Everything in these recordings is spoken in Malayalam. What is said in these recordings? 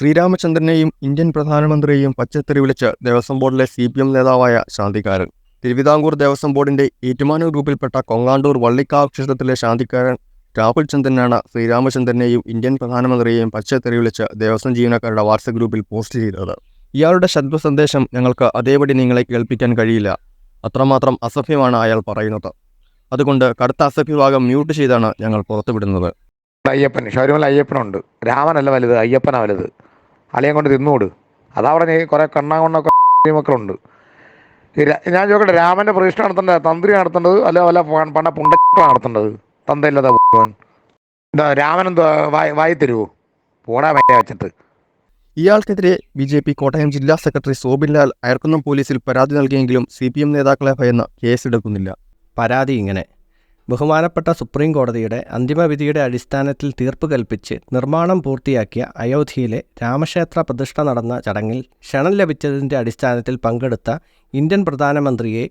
ശ്രീരാമചന്ദ്രനെയും ഇന്ത്യൻ പ്രധാനമന്ത്രിയെയും പച്ചത്തെറി വിളിച്ച് ദേവസ്വം ബോർഡിലെ സി പി എം നേതാവായ ശാന്തിക്കാരൻ. തിരുവിതാംകൂർ ദേവസ്വം ബോർഡിന്റെ ഏറ്റുമാനൂർ ഗ്രൂപ്പിൽപ്പെട്ട കൊങ്ങാണ്ടൂർ വള്ളിക്കാവ് ക്ഷേത്രത്തിലെ ശാന്തിക്കാരൻ രാഹുൽ ചന്ദ്രനാണ് ശ്രീരാമചന്ദ്രനെയും ഇന്ത്യൻ പ്രധാനമന്ത്രിയെയും പച്ചത്തെറി വിളിച്ച് ദേവസ്വം ജീവനക്കാരുടെ വാട്സപ്പ് ഗ്രൂപ്പിൽ പോസ്റ്റ് ചെയ്തത്. ഇയാളുടെ ശബ്ദ സന്ദേശം ഞങ്ങൾക്ക് അതേപടി നിങ്ങളെ കേൾപ്പിക്കാൻ കഴിയില്ല. അത്രമാത്രം അസഭ്യമാണ് അയാൾ പറയുന്നത്. അതുകൊണ്ട് കടുത്ത അസഭ്യഭാഗം മ്യൂട്ട് ചെയ്താണ് ഞങ്ങൾ പുറത്തുവിടുന്നത്. അയ്യപ്പൻ ശബരിമല അയ്യപ്പനുണ്ട്. രാമനല്ല വലുത് അയ്യപ്പനാ വലുത്. അളിയൻ കൊണ്ട് തിന്നുകൂട് അതാ പറഞ്ഞ കുറേ കണ്ണാകൊണ്ടൊക്കെ മക്കളുണ്ട്. ഞാൻ ചോദിക്കട്ടെ രാമന്റെ പ്രതിഷ്ഠ നടത്തേണ്ടത് തന്ത്രി നടത്തേണ്ടത്? അല്ല വല്ല പണ പണ്ട പുണ്ട നടത്തേണ്ടത്? തന്തയില്ലാതെ എന്താ രാമനെന്തോ വായി വായി തരുമോ പോടാ മറ്റേ വെച്ചിട്ട്. ഇയാൾക്കെതിരെ ബി ജെ പി കോട്ടയം ജില്ലാ സെക്രട്ടറി സോബിൻലാൽ അയർക്കുന്നം പോലീസിൽ പരാതി നൽകിയെങ്കിലും സി പി എം നേതാക്കളെ ഭയന്ന് കേസെടുക്കുന്നില്ല. പരാതി ഇങ്ങനെ. ബഹുമാനപ്പെട്ട സുപ്രീം കോടതിയുടെ അന്തിമവിധിയുടെ അടിസ്ഥാനത്തിൽ തീർപ്പ് കൽപ്പിച്ച് നിർമ്മാണം പൂർത്തിയാക്കിയ അയോധ്യയിലെ രാമക്ഷേത്ര പ്രതിഷ്ഠ നടന്ന ചടങ്ങിൽ ക്ഷണം ലഭിച്ചതിന്റെ അടിസ്ഥാനത്തിൽ പങ്കെടുത്ത ഇന്ത്യൻ പ്രധാനമന്ത്രിയെ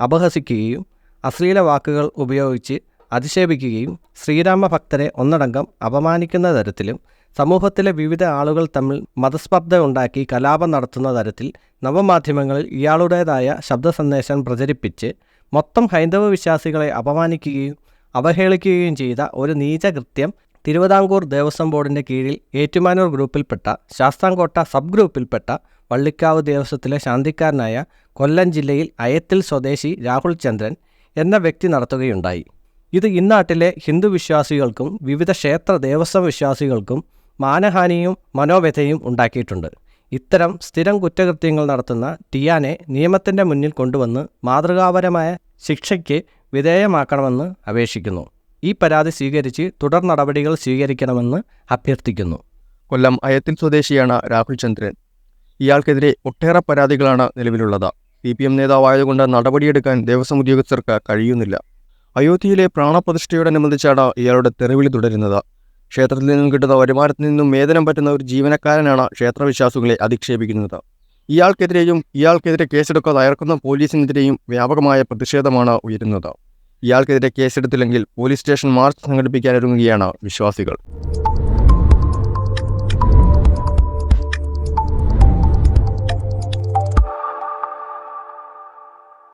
അപഹസിക്കുകയും അശ്ലീല വാക്കുകൾ ഉപയോഗിച്ച് അധിക്ഷേപിക്കുകയും ശ്രീരാമ ഭക്തരെ ഒന്നടങ്കം അപമാനിക്കുന്ന തരത്തിലും സമൂഹത്തിലെ വിവിധ ആളുകൾ തമ്മിൽ മതസ്പർദ്ധ ഉണ്ടാക്കി കലാപം നടത്തുന്ന തരത്തിൽ നവമാധ്യമങ്ങളിൽ ഇയാളുടേതായ ശബ്ദ സന്ദേശം പ്രചരിപ്പിച്ച് മൊത്തം ഹൈന്ദവ വിശ്വാസികളെ അപമാനിക്കുകയും അവഹേളിക്കുകയും ചെയ്ത ഒരു നീചകൃത്യം തിരുവിതാംകൂർ ദേവസ്വം ബോർഡിന്റെ കീഴിൽ ഏറ്റുമാനൂർ ഗ്രൂപ്പിൽപ്പെട്ട ശാസ്താംകോട്ട സബ് ഗ്രൂപ്പിൽപ്പെട്ട വള്ളിക്കാവ് ദേവസ്വത്തിലെ ശാന്തിക്കാരനായ കൊല്ലം ജില്ലയിൽ അയത്തിൽ സ്വദേശി രാഹുൽ ചന്ദ്രൻ എന്ന വ്യക്തി നടത്തുകയുണ്ടായി. ഇത് ഇന്നാട്ടിലെ ഹിന്ദു വിശ്വാസികൾക്കും വിവിധ ക്ഷേത്ര ദേവസ്വം വിശ്വാസികൾക്കും മാനഹാനിയും മനോവ്യഥയും ഉണ്ടാക്കിയിട്ടുണ്ട്. ഇത്തരം സ്ഥിരം കുറ്റകൃത്യങ്ങൾ നടത്തുന്ന ടിയാനെ നിയമത്തിന്റെ മുന്നിൽ കൊണ്ടുവന്ന് മാതൃകാപരമായ ശിക്ഷയ്ക്ക് വിധേയമാക്കണമെന്ന് അപേക്ഷിക്കുന്നു. ഈ പരാതി സ്വീകരിച്ച് തുടർ നടപടികൾ സ്വീകരിക്കണമെന്ന് അഭ്യർത്ഥിക്കുന്നു. കൊല്ലം അയത്തിൽ സ്വദേശിയാണ് രാഹുൽ ചന്ദ്രൻ. ഇയാൾക്കെതിരെ ഒട്ടേറെ പരാതികളാണ് നിലവിലുള്ളത്. സി പി എം നേതാവായതുകൊണ്ട് നടപടിയെടുക്കാൻ ദേവസ്വം ഉദ്യോഗസ്ഥർക്ക് കഴിയുന്നില്ല. അയോധ്യയിലെ പ്രാണപ്രതിഷ്ഠയോടനുബന്ധിച്ചാണ് ഇയാളുടെ തെറിവിളി തുടരുന്നത്. ക്ഷേത്രത്തിൽ നിന്നും കിട്ടുന്ന വരുമാനത്തിൽ നിന്നും വേതനം പറ്റുന്ന ഒരു ജീവനക്കാരനാണ് ക്ഷേത്രവിശ്വാസികളെ അധിക്ഷേപിക്കുന്നത്. ഇയാൾക്കെതിരെയും ഇയാൾക്കെതിരെ കേസെടുക്കാതെ അയർക്കുന്ന പോലീസിനെതിരെയും വ്യാപകമായ പ്രതിഷേധമാണ് ഉയരുന്നത്. ഇയാൾക്കെതിരെ കേസെടുത്തില്ലെങ്കിൽ പോലീസ് സ്റ്റേഷൻ മാർച്ച് സംഘടിപ്പിക്കാനൊരുങ്ങുകയാണ് വിശ്വാസികൾ.